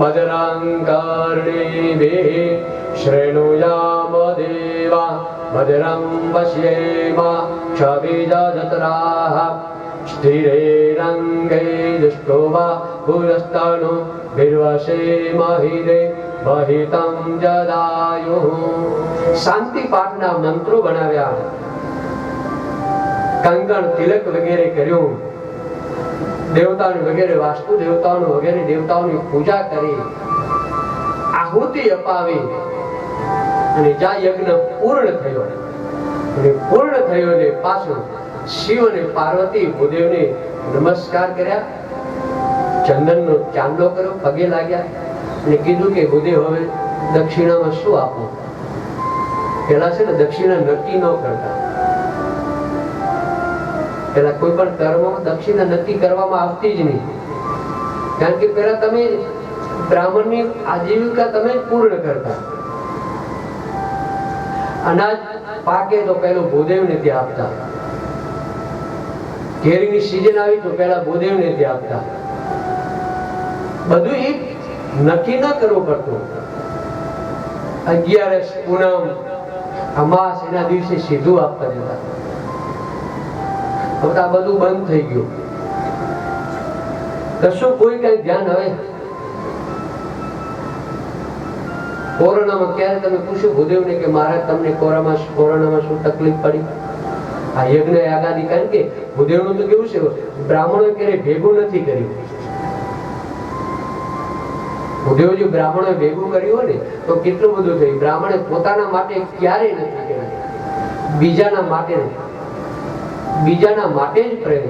भद्रङ्कर्णिभिः शृणुयाम देवा भद्रं पश्येम क्षभिजत्राः स्थिरैरङ्गै दुष्टो वा पुरस्तनु भिर्वशेमहिरे વહિતમ જદાયુ શાંતિ પાઠના મંત્રો બનાવ્યા કંકણ તિલક વગેરે કર્યું દેવતાઓની વગેરે વાસ્તુ દેવતાઓની વગેરે દેવતાઓની પૂજા કરી, આહુતિ અપાવી અને જ્યાં યજ્ઞ પૂર્ણ થયો. અને પૂર્ણ થયો ને પાછું શિવ અને પાર્વતી ભૂદેવને નમસ્કાર કર્યા. ચંદનનો ચાંદલો કર્યો, પગે લાગ્યા અને કીધું કે, ભૂદેવ, હવે દક્ષિણામાં શું આપો? પેલા છે ને દક્ષિણા નક્કી ન કરતા. પેલા કોઈ પણ કર્મમાં દક્ષિણા નક્કી કરવામાં આવતી જ નહીં. કારણ કે પેલા તમે બ્રાહ્મણની આજીવિકા તમે પૂર્ણ કરતા. અનાજ પાકે તો પેલો ભૂદેવને ત્યાં આપતા. કેરીની સીઝન આવી તો પેલા ભૂદેવને ત્યાં આપતા. બધું એક નક્કી ન કરવું પડતું. અગિયારસ પૂનમ, અમાસ એના દિવસે સીધું આપતા જતા. આ બધું બંધ થઈ ગયું. કશું કોઈ કઈ ધ્યાન હવે કોરોનામાં ક્યારે તમે પૂછ્યું ભૂદેવને કે મહારાજ, તમને કોરોનામાં શું તકલીફ પડી? આ યજ્ઞ આગાદી કારણ કે ભૂદેવનું તો કેવું છે? બ્રાહ્મણો ક્યારે ભેગું નથી કર્યું. ભૂદેવજી બ્રાહ્મણો ભેગું કર્યું હોય ને, તો કેટલું બધું થયું? બ્રાહ્મણે પોતાના માટે ક્યારેય નથી કર્યું. બીજાના માટે નહીં. બીજાના માટે જ પ્રેમ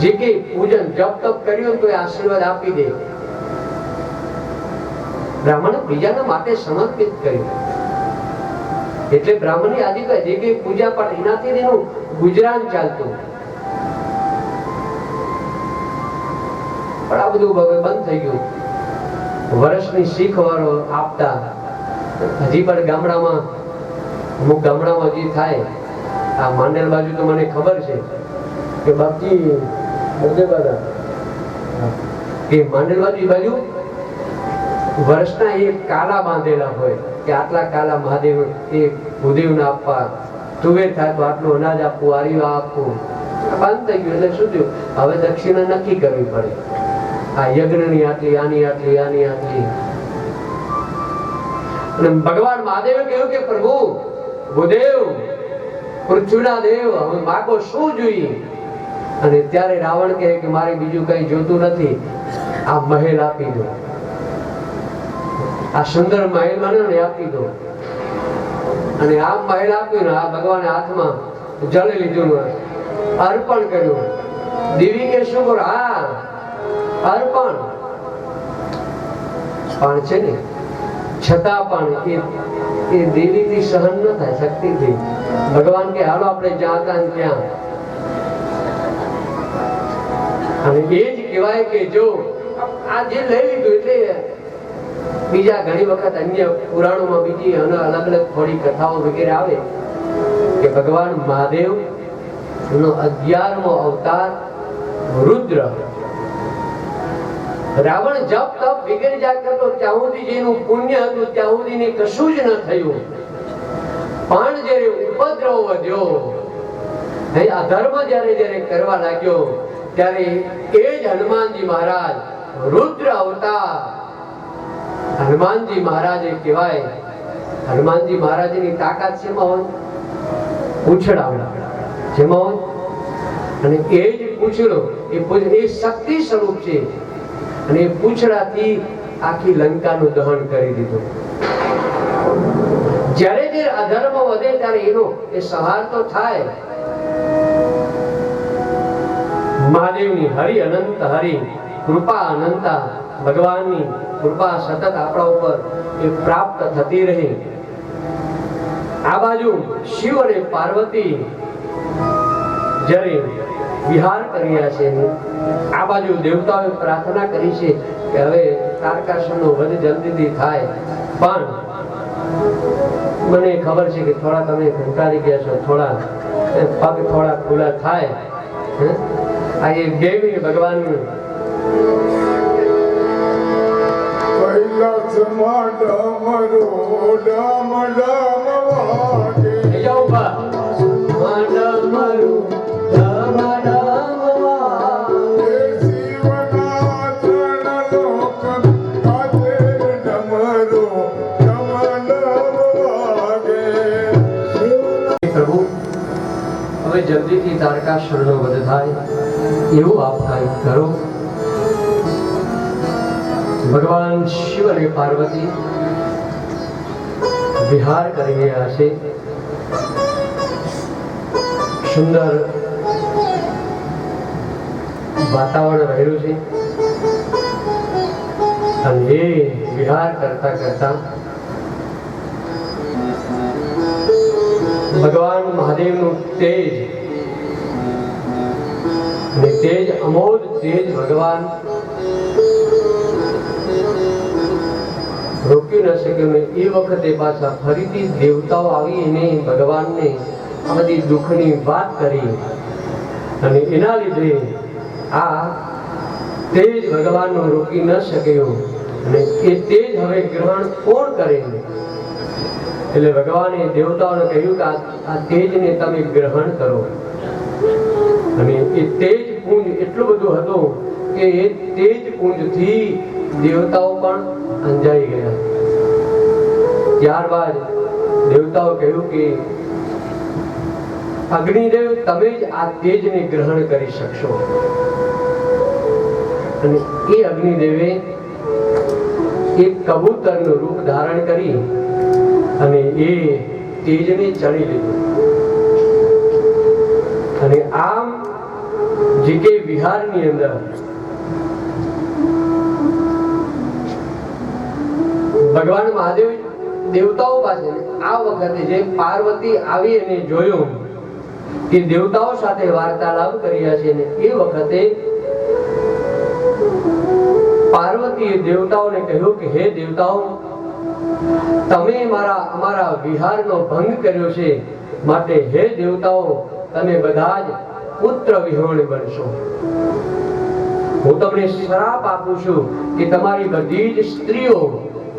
જે કે પૂજન જપ તપ કર્યું તો આશીર્વાદ આપી દે. બ્રાહ્મણ બીજાના માટે સમર્પિત કર્યું. એટલે બ્રાહ્મણની આદિકા જે કે પૂજા પાઠ એનાથી એનું ગુજરાન ચાલતું પણ આ બધું હવે બંધ થઈ ગયું. વર્ષની શીખ વાળો આપતા હજી પણ ગામડામાં અમુક ગામડામાં જે થાય, આ માંડેલ બાજુ તો મને ખબર છે કે બાકી કે માંડેલ બાજુ બાજુ વર્ષના એક કાલા બાંધેલા હોય, કે આટલા કાલા મહાદેવ, એ ભૂદેવને આપવા તુવેર થાય તો આટલું અનાજ આપવું, આર્યું આપવું. બંધ થઈ ગયું, એટલે શું થયું? હવે દક્ષિણા નક્કી કરવી પડે. આ યજ્ઞની આટલી, આની આટલી આની આટલી. અને ભગવાન મહાદેવે કહ્યું કે પ્રભુ ભૂદેવ, પૃથ્વીના દેવ, હવે માગો શું જોઈએ? અને ત્યારે રાવણ કહે કે મારે બીજું કઈ જોતું નથી. આ મહેલ આપી દો. આ સુંદર મહેલ મને આપી દો. અને આ મહેલ આપ્યું આ ભગવાને હાથમાં જળ લીધું અર્પણ કર્યું. દેવી કે શું કરો? હા, અર્પણ. પણ છે ને છતાં પણ એ એ દેવીથી સહન ન થાય, શક્તિથી. ભગવાન કે, હાલો, આપણે જાતા ત્યાં. અને એ જ કહેવાય કે જો, આ જે લઈ લીધું એટલે બીજા ઘણી વખત અન્ય પુરાણોમાં બીજી અલગ અલગ થોડી કથાઓ વગેરે આવે કે ભગવાન મહાદેવ નો અગિયારમો અવતાર રુદ્ર. રાવણ જપ તપ વગેરે જાય કરતો ત્યાં સુધી પુણ્ય હતું ત્યાં ને કશું જ ન થયું. પણ જ્યારે ઉપદ્રવ વધ્યો અધર્મ જ્યારે જ્યારે કરવા લાગ્યો, ત્યારે એ જ હનુમાનજી મહારાજ રુદ્ર અવતાર. હનુમાનજી મહારાજે કહેવાય, હનુમાનજી મહારાજની તાકાત શેમાં હોય? પૂંછડા જેમાં હોય? અને એ જ પૂછડો, એ પૂંછ- એ શક્તિ સ્વરૂપ છે. અને પૂંછડાથી આખી લંકાનું દહન કરી દીધું. જ્યારે જે અધર્મ વધે ત્યારે એનો એ સહાર તો થાય. મહાદેવની હરિ અનંત હરિ, કૃપા અનંતા, ભગવાનની કૃપા સતત આપણા ઉપર એ પ્રાપ્ત થતી રહે. આ બાજુ શિવ અને પાર્વતી જ્યારે વિહાર કર્યા છે. આ બાજુ દેવતાઓએ પ્રાર્થના કરી છે કે હવે તારકાસુરનો વધ જલ્દીથી થાય. પણ મને ખબર છે કે થોડા તમે ઘંટારી ગયા છો થોડા પગ થોડા ખુલ્લા થાય. આ એ દેવી ભગવાનનું. કૈલાસમાં ડમરો ડમ ડમ વાગે. હવે તારકા શરણો વધ થાય, એવું આપ કાંઈ કરો. ભગવાન શિવ અને પાર્વતી વિહાર કરી રહ્યા છે. સુંદર વાતાવરણ રહેલું છે. અને એ વિહાર કરતા કરતા ભગવાન મહાદેવનું તેજ તેજ અમોદ, તેજ ભગવાન રોકી ન શક્યું ને એ વખતે પાછા ફરીથી દેવતાઓ આવી એને ભગવાનને આ બધી દુઃખની વાત કરી. અને એના લીધે આ તેજ ભગવાનનો રોકી ન શક્યો. અને એ તેજ હવે ગ્રહણ કોણ કરે? એટલે ભગવાને દેવતાઓને કહ્યું કે આ તેજને તમે ગ્રહણ કરો. અને એ તેજ પુંજ એટલો બધો હતો કે એ તેજ પુંજથી દેવતાઓ પણ અંજાઈ ગયા. ત્યારબાદ દેવતાઓ કહ્યું કે, અગ્નિદેવ, તમે જ આ તેજને ગ્રહણ કરી શકશો. અને એ અગ્નિદેવે એક કબૂતરનું રૂપ ધારણ કરી અને એ તેજને ચડી લીધું. અને આમ જે કે વિહારની અંદર. ભગવાન મહાદેવ દેવતાઓ પાસે આ વખતે જે પાર્વતી આવી અને જોયું કે દેવતાઓ સાથે વાર્તાલાપ કર્યા છે ને એ વખતે પાર્વતીએ દેવતાઓને કહ્યું કે, હે દેવતાઓ, તમે મારા, અમારા વિહારનો ભંગ કર્યો છે. માટે હે દેવતાઓ, તમે બધા જ પુત્ર વિહોણી બનશો. હું તમને શ્રાપ આપું છું કે તમારી બધી જ સ્ત્રીઓ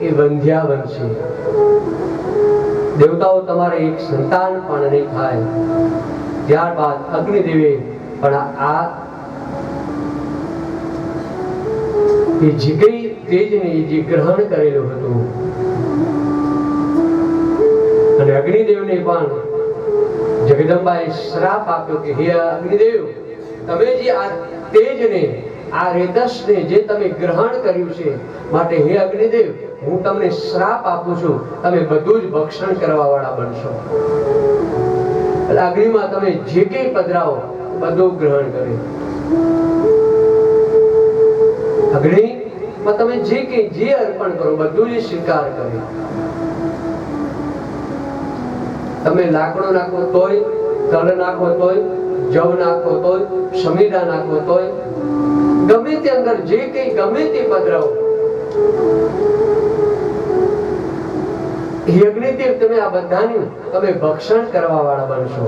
એ વંધ્યા બનશે દેવતાઓ તમારે એક સંતાન પણ નહીં થાય. ત્યારબાદ અગ્નિદેવે પણ આ એ જે કઈ તેજને જે ગ્રહણ કરેલું હતું. અને અગ્નિદેવને પણ જગદંબાએ શ્રાપ આપ્યો કે, હે અગ્નિદેવ, તમે જે આ તેજને, આ રેતસને જે તમે ગ્રહણ કર્યું છે, માટે હે અગ્નિદેવ, હું તમને શ્રાપ આપું છું, તમે બધું જ ભક્ષણ કરવા વાળા બનશો અગ્નિમાં તમે જે કંઈ પધરાવો, બધું ગ્રહણ કરે અગ્નિમાં તમે જે કંઈ, જે અર્પણ કરો, બધું જ સ્વીકાર કરે તમે લાકડો નાખો તોય, તલ નાખો તોય, જવ નાખો તોય સમીડા નાખો તોય, ગમે તે અંદર જે કંઈ ગમે તે પધરાવો. યજ્ઞદેવ તમે આ બધાની તમે ભક્ષણ કરવા વાળા બનશો.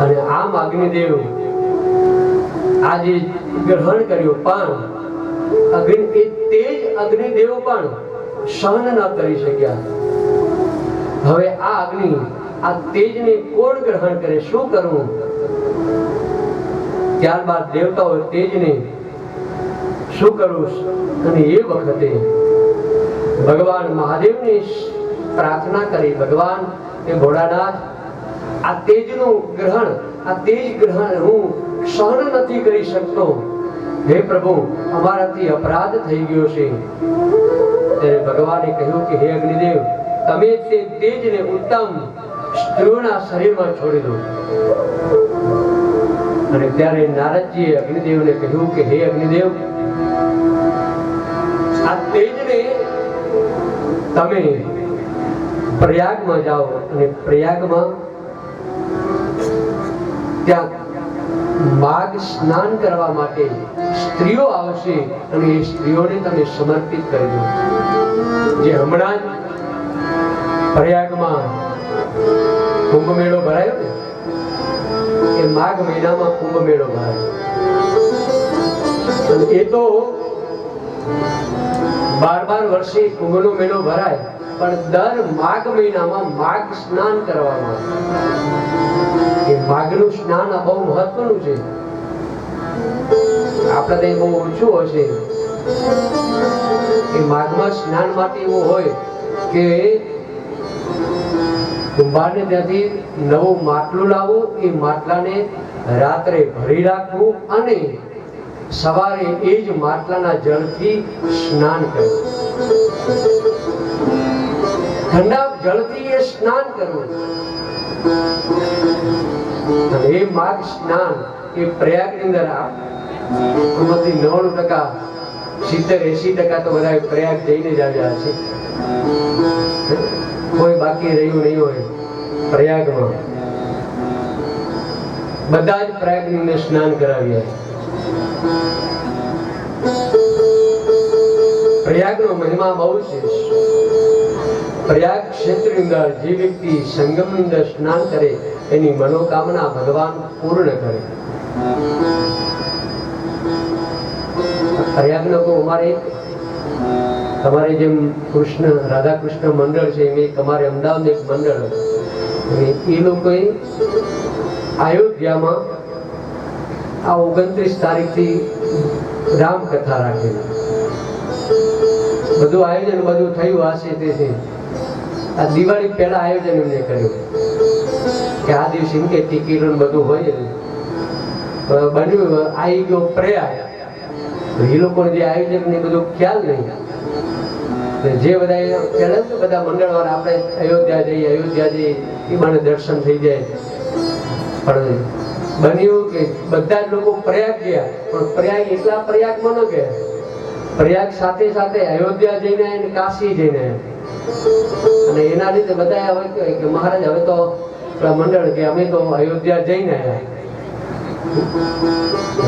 અને આમ અગ્નિદેવ આજે ગ્રહણ કર્યું પણ અગ્નિ તેજ અગ્નિદેવ પણ સહન ન કરી શક્યા. હવે આ અગ્નિ, આ તેજને કોણ ગ્રહણ કરે, શું કરવું? ત્યારબાદ દેવતાઓ તેજને શું કરવું? અને એ વખતે ભગવાન મહાદેવને પ્રાર્થના કરી, ભગવાન એ ભોળાનાથ, આ તેજનું ગ્રહણ, આ તેજ ગ્રહણ હું સહન નથી કરી શકતો. હે પ્રભુ, અમારાથી અપરાધ થઈ ગયો છે. ત્યારે ભગવાને કહ્યું કે, હે અગ્નિદેવ તમે તે તેજને ઉત્તમ સ્ત્રીઓના શરીરમાં છોડી દો. અને ત્યારે નારદજીએ અગ્નિદેવને કહ્યું કે, હે અગ્નિદેવ, આ તેજને તમે પ્રયાગમાં જાઓ અને પ્રયાગમાં ત્યાં માઘ સ્નાન કરવા માટે સ્ત્રીઓ આવશે અને એ સ્ત્રીઓને તમે સમર્પિત કરી દો. જે હમણાં જ પ્રયાગમાં કુંભ મેળો ભરાયો ને? એ માઘ મહિનામાં કુંભ મેળો ભરાયો. એ તો બાર બાર વર્ષે કુંભનો મેળો ભરાય, પણ દર માઘ મહિનામાં માઘ સ્નાન કરવામાં. એ માઘનું સ્નાન બહુ મહત્વનું છે. આપણે ત્યાં બહુ ઓછું હશે એ માઘમાં સ્નાન માટે એવું હોય કે કુંભારને ત્યાંથી નવું માટલું લાવવું એ માટલાને રાત્રે ભરી રાખવું અને સવારે એ જ માટલાના જળથી સ્નાન કરવું. ઠંડા જળથી એ સ્નાન કરવું. અને એ માર્ગ સ્નાન એ પ્રયાગની અંદર આમાંથી નવ્વાણું ટકા, સિત્તેર એસી ટકા તો બધા પ્રયાગ જઈને જ આવ્યા છે. કોઈ બાકી રહ્યું નહીં હોય, પ્રયાગમાં. બધા જ પ્રયાગની અંદર સ્નાન કરાવ્યા પ્રયાગનો મહિમા બહુ છે પ્રયાગ ક્ષેત્રની અંદર જે વ્યક્તિ સંગમની અંદર સ્નાન કરે, એની મનોકામના ભગવાન પૂર્ણ કરે. પ્રયાગનો કહું અમારે તમારે જેમ કૃષ્ણ રાધા કૃષ્ણ મંડળ છે એમ તમારે અમદાવાદ એક મંડળ હતું એ લોકોએ અયોધ્યામાં આ ઓગણત્રીસ તારીખથી રામકથા રાખેલી. બધું આયોજન બધું થયું હશે તે છે આ દિવાળી પહેલા આયોજન એમને કર્યું. કે આ દિવસે એમ કે ટિકિટ બધું હોય બન્યું આવી ગયો પ્રયાગ એ લોકોને જે આયોજન ને બધું ખ્યાલ નહીં. જે બધા પહેલા તો બધા મંગળવાર આપણે અયોધ્યા જઈએ અયોધ્યા જઈએ એ મને દર્શન થઈ જાય. પણ બન્યું કે બધા જ લોકો પ્રયાગ ગયા. પણ પ્રયાગ એટલા પ્રયાગમાં ન ગયા. પ્રયાગ સાથે સાથે અયોધ્યા જઈને અને કાશી જઈને અને એના લીધે બધા હવે કે મહારાજ, હવે તો મંડળ કે અમે તો અયોધ્યા જઈને આવ્યા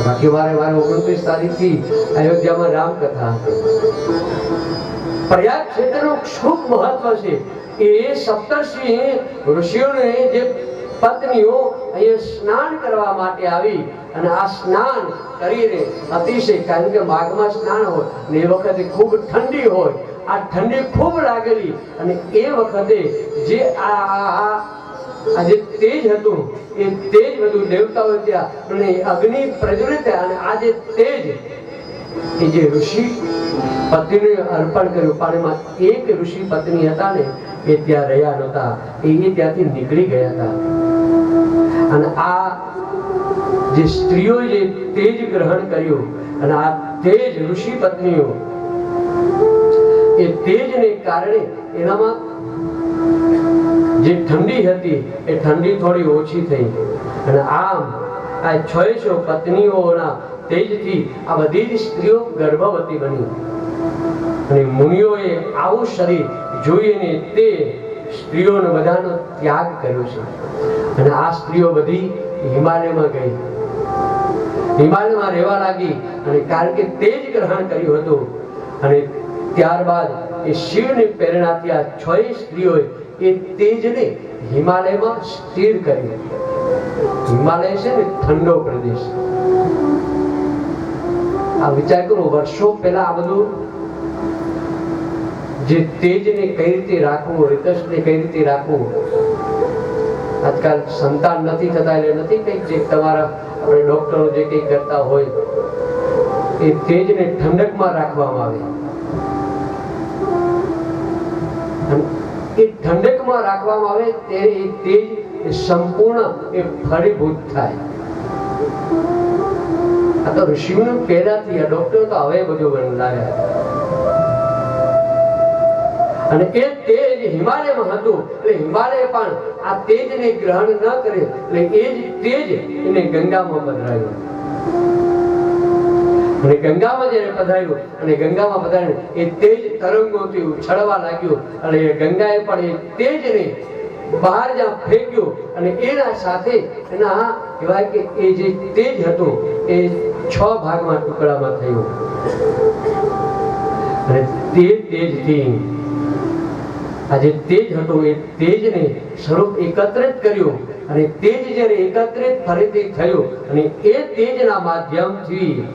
બાકી મારે મારે ઓગણત્રીસ તારીખથી અયોધ્યામાં રામકથા. પ્રયાગ ક્ષેત્રનું ખૂબ મહત્વ છે. એ સપ્તર્ષિ ઋષિઓને જે પત્નીઓ અહીંયા સ્નાન કરવા માટે આવી અને આ સ્નાન કરીને અતિશય કારણ કે માઘમાં સ્નાન હોય ને એ વખતે ખૂબ ઠંડી હોય. આ ઠંડી ખૂબ લાગેલી અને એ વખતે જે આ, આ- જે તેજ હતું, એ તેજ બધું દેવતાઓ ત્યાં અને અગ્નિ પ્રજ્વલિત અને આ જે તેજ જે ઋષિ પત્નીને અર્પણ કર્યું. પાણીમાં એક ઋષિ પત્ની હતા ને, એ ત્યાં રહ્યા નહોતા. એ ત્યાંથી નીકળી ગયા હતા. અને આ જે સ્ત્રીઓ જે તેજ ગ્રહણ કર્યું અને આ તેજ ઋષિ પત્નીઓ, એ તેજને કારણે એનામાં જે ઠંડી હતી, એ ઠંડી થોડી ઓછી થઈ. અને આમ આ છ પત્નીઓના તેજથી આ બધી જ સ્ત્રીઓ ગર્ભવતી બની. અને મુનિઓએ આવું શરીર જોઈને તે સ્ત્રીઓનો બધાનો ત્યાગ કર્યો છે. અને આ સ્ત્રીઓ બધી હિમાલયમાં ગઈ. હિમાલયમાં રહેવા લાગી અને કારણ કે તેજ ગ્રહણ કર્યું હતું અને ત્યારબાદ એ શિવની પ્રેરણાથી આ છ સ્ત્રીઓએ એ તેજને હિમાલયમાં સ્થિર કરી હિમાલય છે ને ઠંડો પ્રદેશ. આ વિચાર કરો, વર્ષો પહેલા આ બધું જે તેજને કઈ રીતે રાખવું રીતસને કઈ રીતે રાખવું આજકાલ સંતાન નથી થતા એટલે નથી કંઈક જે તમારા આપણે ડોક્ટરો જે કંઈક કરતા હોય, એ તેજને ઠંડકમાં રાખવામાં આવે. એ ઠંડકમાં રાખવામાં આવે ત્યારે એ તેજ સંપૂર્ણ એ ફળીભૂત થાય. તો ઋષિઓને આ ડોક્ટરો તો હવે બધું બનાવ્યા અને એ તેજ હિમાલયમાં હતું. એટલે હિમાલય પણ આ તેજને ગ્રહણ ન કરે, એટલે એ જ તેજ એને ગંગામાં પધરાયું. અને ગંગામાં જ્યારે પધરાયું, અને ગંગામાં પધરાયું, એ તેજ તરંગોથી ઉછળવા લાગ્યું. અને એ ગંગાએ પણ એ તેજને બહાર જ ફેંક્યો અને એના સાથે એના કહેવાય કે એ જે તેજ હતું, એ છ ભાગમાં ટુકડામાં થયું. અને તે તેજથી આ જે તેજ હતો, એ તેજને સ્વરૂપ એકત્રિત કર્યું અને તેજ જ્યારે એકત્રિત ફરીથી થયું અને એ તેજના માધ્યમથી